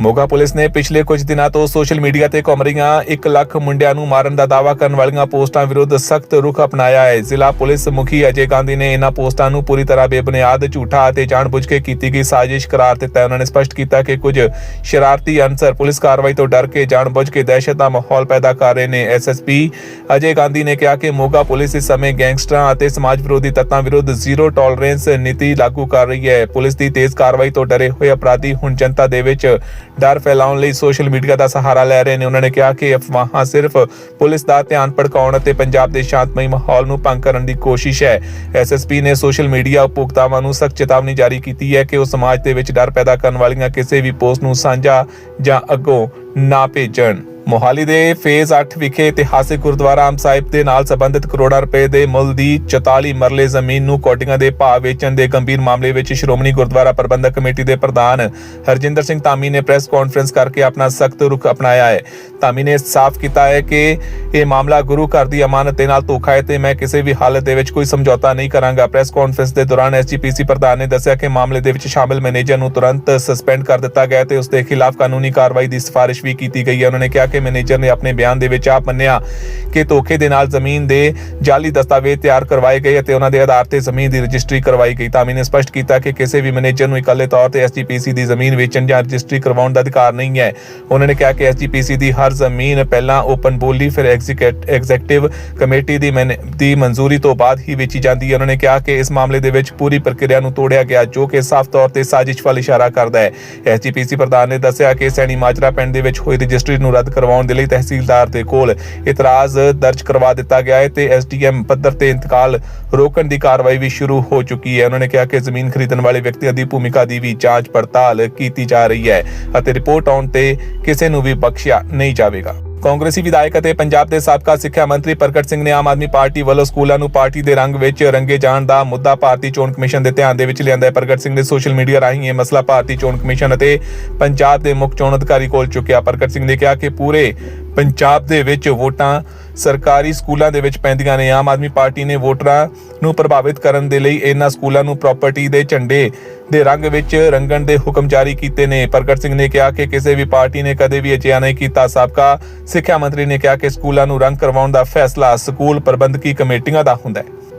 Moga police ਨੇ ਪਿਛਲੇ ਕੁਝ ਦਿਨਾਂ ਤੋਂ ਸੋਸ਼ਲ ਮੀਡੀਆ ਤੇ ਘੁੰਮ ਰਹੀਆਂ 1 ਲੱਖ ਮੁੰਡਿਆਂ ਨੂੰ ਮਾਰਨ ਦਾ ਦਾਅਵਾ ਕਰਨ ਵਾਲੀਆਂ ਪੋਸਟਾਂ ਵਿਰੁੱਧ ਸਖਤ ਰੁਖ ਅਪਣਾਇਆ ਹੈ। ਜ਼ਿਲ੍ਹਾ ਪੁਲਿਸ ਮੁਖੀ ਅਜੇ ਗਾਂਧੀ ਨੇ ਇਹਨਾਂ ਪੋਸਟਾਂ ਨੂੰ ਪੂਰੀ ਤਰ੍ਹਾਂ ਬੇਬੁਨਿਆਦ, ਝੂਠਾ ਅਤੇ ਜਾਣਬੁੱਝ ਕੇ ਕੀਤੀ ਗਈ ਸਾਜ਼ਿਸ਼ ਕਰਾਰ ਦਿੱਤਾ। ਉਹਨਾਂ ਨੇ ਸਪਸ਼ਟ ਕੀਤਾ ਕਿ ਕੁਝ ਸ਼ਰਾਰਤੀ ਅਨਸਰ ਪੁਲਿਸ ਕਾਰਵਾਈ ਤੋਂ ਡਰ ਕੇ ਜਾਣਬੁੱਝ ਕੇ ਦਹਿਸ਼ਤ ਦਾ ਮਾਹੌਲ ਪੈਦਾ ਕਰ ਰਹੇ ਨੇ। ਐਸਐਸਪੀ ਅਜੇ ਗਾਂਧੀ ਨੇ ਕਿਹਾ ਕਿ ਮੋਗਾ ਪੁਲਿਸ ਇਸ ਸਮੇਂ ਗੈਂਗਸਟਰਾਂ ਅਤੇ ਸਮਾਜ ਵਿਰੋਧੀ ਤੱਤਾਂ ਵਿਰੁੱਧ ਜ਼ੀਰੋ ਟੋਲਰੈਂਸ ਨੀਤੀ ਲਾਗੂ ਕਰ ਰਹੀ ਹੈ। ਪੁਲਿਸ ਦੀ ਤੇਜ਼ ਕਾਰਵਾਈ ਤੋਂ ਡਰੇ ਹੋਏ ਅਪਰਾਧੀ ਹੁਣ ਜਨਤਾ ਦੇ ਵਿੱਚ ਡਰ ਫੈਲਾਉਣ ਲਈ ਸੋਸ਼ਲ ਮੀਡੀਆ ਦਾ ਸਹਾਰਾ ਲੈ ਰਹੇ ਨੇ। ਉਹਨਾਂ ਨੇ ਕਿਹਾ ਕਿ ਅਫਵਾਹਾਂ ਸਿਰਫ ਪੁਲਿਸ ਦਾ ਧਿਆਨ ਭੜਕਾਉਣ ਅਤੇ ਪੰਜਾਬ ਦੇ ਸ਼ਾਂਤਮਈ ਮਾਹੌਲ ਨੂੰ ਭੰਗ ਕਰਨ ਦੀ ਕੋਸ਼ਿਸ਼ ਹੈ। ਐਸਐਸਪੀ ਨੇ ਸੋਸ਼ਲ ਮੀਡੀਆ ਉਪਭੋਗਤਾਵਾਂ ਨੂੰ ਸਖਤ ਚੇਤਾਵਨੀ ਜਾਰੀ ਕੀਤੀ ਹੈ ਕਿ ਉਹ ਸਮਾਜ ਦੇ ਵਿੱਚ ਡਰ ਪੈਦਾ ਕਰਨ ਵਾਲੀਆਂ ਕਿਸੇ ਵੀ ਪੋਸਟ ਨੂੰ ਸਾਂਝਾ ਜਾਂ ਅੱਗੋਂ ਨਾ ਭੇਜਣ। ਮੋਹਾਲੀ ਦੇ ਫੇਜ਼ 8 ਵਿਖੇ ਇਤਿਹਾਸਿਕ ਗੁਰਦੁਆਰਾ ਆਮ ਸਾਹਿਬ ਦੇ ਨਾਲ ਸੰਬੰਧਿਤ ਕਰੋੜਾਂ ਰੁਪਏ ਦੇ ਮੁੱਲ ਦੀ 44 ਮਰਲੇ ਜ਼ਮੀਨ ਨੂੰ ਕੋਟੀਆਂ ਦੇ ਭਾਅ ਵੇਚਣ ਦੇ ਗੰਭੀਰ ਮਾਮਲੇ ਵਿੱਚ ਸ਼੍ਰੋਮਣੀ ਗੁਰਦੁਆਰਾ ਪ੍ਰਬੰਧਕ ਕਮੇਟੀ ਦੇ ਪ੍ਰਧਾਨ ਹਰਜਿੰਦਰ ਸਿੰਘ ਧਾਮੀ ਨੇ ਪ੍ਰੈਸ ਕਾਨਫਰੰਸ ਕਰਕੇ ਆਪਣਾ ਸਖਤ ਰੁਖ ਅਪਣਾਇਆ ਹੈ। ਧਾਮੀ ਨੇ ਸਾਫ਼ ਕੀਤਾ ਹੈ ਕਿ ਇਹ ਮਾਮਲਾ ਗੁਰੂ ਘਰ ਦੀ ਅਮਾਨਤ ਦੇ ਨਾਲ ਧੋਖਾ ਹੈ ਤੇ ਮੈਂ ਕਿਸੇ ਵੀ ਹਾਲਤ ਦੇ ਵਿੱਚ ਕੋਈ ਸਮਝੌਤਾ ਨਹੀਂ ਕਰਾਂਗਾ। ਪ੍ਰੈਸ ਕਾਨਫਰੰਸ ਦੇ ਦੌਰਾਨ ਐਸਜੀਪੀਸੀ ਪ੍ਰਧਾਨ ਨੇ ਦੱਸਿਆ ਕਿ ਮਾਮਲੇ ਦੇ ਵਿੱਚ ਸ਼ਾਮਿਲ ਮੈਨੇਜਰ ਨੂੰ ਤੁਰੰਤ ਸਸਪੈਂਡ ਕਰ ਦਿੱਤਾ ਗਿਆ ਹੈ ਤੇ ਉਸ ਦੇ ਖਿਲਾਫ ਕਾਨੂੰਨੀ ਕਾਰਵਾਈ ਦੀ ਸਿਫਾਰਿਸ਼ ਵੀ ਕੀਤੀ ਗਈ ਹੈ। ਉਹਨਾਂ ਨੇ ਕਿਹਾ ਕਿ ਮੈਨੇਜਰ ਨੇ ਆਪਣੇ ਬਿਆਨ ਦੇ ਵਿੱਚ ਆਪ ਮੰਨਿਆ ਕਿ ਧੋਖੇ ਦੇ ਨਾਲ ਜ਼ਮੀਨ ਦੇ ਜਾਲੀ ਦਸਤਾਵੇਜ਼ ਤਿਆਰ ਕਰਵਾਏ ਗਏ ਅਤੇ ਉਹਨਾਂ ਦੇ ਆਧਾਰ ਤੇ ਜ਼ਮੀਨ ਦੀ ਰਜਿਸਟਰੀ ਕਰਵਾਈ ਗਈ। ਧਾਮੀ ਨੇ ਸਪਸ਼ਟ ਕੀਤਾ ਕਿ ਕਿਸੇ ਵੀ ਮੈਨੇਜਰ ਨੂੰ ਇਕੱਲੇ ਤੌਰ ਤੇ ਐਸਜੀਪੀਸੀ ਦੀ ਜ਼ਮੀਨ ਵੇਚਣ ਜਾਂ ਰਜਿਸਟਰੀ ਕਰਵਾਉਣ ਦਾ ਅਧਿਕਾਰ ਨਹੀਂ ਹੈ। ਉਹਨਾਂ ਨੇ ਕਿਹਾ ਕਿ ਐਸਜੀਪੀਸੀ ਦੀ ਹਰ ਜ਼ਮੀਨ ਪਹਿਲਾਂ ਓਪਨ ਬੋਲੀ, ਫਿਰ ਐਗਜ਼ੀਕਿਊਟਿਵ ਕਮੇਟੀ ਦੀ ਦੀ ਮਨਜ਼ੂਰੀ ਤੋਂ ਬਾਅਦ ਹੀ ਵੇਚੀ ਜਾਂਦੀ ਹੈ। ਉਹਨਾਂ ਨੇ ਕਿਹਾ ਕਿ ਇਸ ਮਾਮਲੇ ਦੇ ਵਿੱਚ ਪੂਰੀ ਪ੍ਰਕਿਰਿਆ ਨੂੰ ਤੋੜਿਆ ਗਿਆ, ਜੋ ਕਿ ਸਾਫ਼ ਤੌਰ ਤੇ ਸਾਜ਼ਿਸ਼ ਵੱਲ ਇਸ਼ਾਰਾ ਕਰਦਾ ਹੈ। ਐਸਜੀਪੀਸੀ ਪ੍ਰਧਾਨ ਨੇ ਦੱਸਿਆ ਕਿ ਸੈਣੀ ਮਾਜਰਾ ਪਿੰਡ ਦੇ ਵਿੱਚ ਹੋਈ ਰਜਿਸਟਰੀ ਨੂੰ ਰੱਦ ਕਰਵਾਉਣ ਦੇ ਲਈ ਤਹਿਸੀਲਦਾਰ ਦੇ ਕੋਲ ਇਤਰਾਜ਼ ਦਰਜ ਕਰਵਾ ਦਿੱਤਾ ਗਿਆ ਹੈ ਤੇ ਐਸਡੀਐਮ ਪੱਧਰ ਤੇ ਇੰਤਕਾਲ ਰੋਕਣ ਦੀ ਕਾਰਵਾਈ ਵੀ ਸ਼ੁਰੂ ਹੋ ਚੁੱਕੀ ਹੈ। ਉਹਨਾਂ ਨੇ ਕਿਹਾ ਕਿ ਜ਼ਮੀਨ ਖਰੀਦਣ ਵਾਲੇ ਵਿਅਕਤੀਆਂ ਦੀ ਭੂਮਿਕਾ ਦੀ ਵੀ ਜਾਂਚ ਪੜਤਾਲ ਕੀਤੀ ਜਾ ਰਹੀ ਹੈ ਅਤੇ ਰਿਪੋਰਟ ਆਉਣ ਤੇ ਕਿਸੇ ਨੂੰ ਵੀ ਬਖਸ਼ਿਆ ਨਹੀਂ ਜਾਵੇਗਾ। ਕਾਂਗਰਸੀ ਵਿਧਾਇਕ ਅਤੇ ਪੰਜਾਬ ਦੇ ਸਾਬਕਾ ਸਿੱਖਿਆ ਮੰਤਰੀ ਪ੍ਰਗਟ ਸਿੰਘ ਨੇ ਆਮ ਆਦਮੀ ਪਾਰਟੀ ਵੱਲੋਂ ਸਕੂਲਾਂ ਨੂੰ ਪਾਰਟੀ ਦੇ ਰੰਗ ਵਿੱਚ ਰੰਗੇ ਜਾਣ ਦਾ ਮੁੱਦਾ ਭਾਰਤੀ ਚੋਣ ਕਮਿਸ਼ਨ ਦੇ ਧਿਆਨ ਦੇ ਵਿੱਚ ਲਿਆਂਦਾ ਹੈ। ਪ੍ਰਗਟ ਸਿੰਘ ਨੇ ਸੋਸ਼ਲ ਮੀਡੀਆ ਰਾਹੀਂ ਇਹ ਮਸਲਾ ਭਾਰਤੀ ਚੋਣ ਕਮਿਸ਼ਨ ਅਤੇ ਪੰਜਾਬ ਦੇ ਮੁੱਖ ਚੋਣ ਅਧਿਕਾਰੀ ਕੋਲ ਚੁੱਕਿਆ। ਪ੍ਰਗਟ ਸਿੰਘ ਨੇ ਕਿਹਾ ਕਿ ਪੂਰੇ ਪੰਜਾਬ ਦੇ ਵਿੱਚ ਵੋਟਾਂ ਸਰਕਾਰੀ ਸਕੂਲਾਂ ਦੇ ਵਿੱਚ ਪੈਂਦੀਆਂ ਨੇ। ਆਮ ਆਦਮੀ ਪਾਰਟੀ ਨੇ ਵੋਟਰਾਂ ਨੂੰ ਪ੍ਰਭਾਵਿਤ ਕਰਨ ਦੇ ਲਈ ਇਹਨਾਂ ਸਕੂਲਾਂ ਨੂੰ ਪ੍ਰਾਪਰਟੀ ਦੇ ਝੰਡੇ ਦੇ ਰੰਗ ਵਿੱਚ ਰੰਗਣ ਦੇ ਹੁਕਮ ਜਾਰੀ ਕੀਤੇ ਨੇ। ਪ੍ਰਗਟ ਸਿੰਘ ਨੇ ਕਿਹਾ ਕਿ ਕਿਸੇ ਵੀ ਪਾਰਟੀ ਨੇ ਕਦੇ ਵੀ ਅਜਿਹਾ ਨਹੀਂ ਕੀਤਾ। ਸਾਬਕਾ ਸਿੱਖਿਆ ਮੰਤਰੀ ਨੇ ਕਿਹਾ ਕਿ ਸਕੂਲਾਂ ਨੂੰ ਰੰਗ ਕਰਵਾਉਣ ਦਾ ਫੈਸਲਾ ਸਕੂਲ ਪ੍ਰਬੰਧਕੀ ਕਮੇਟੀਆਂ ਦਾ ਹੁੰਦਾ ਹੈ।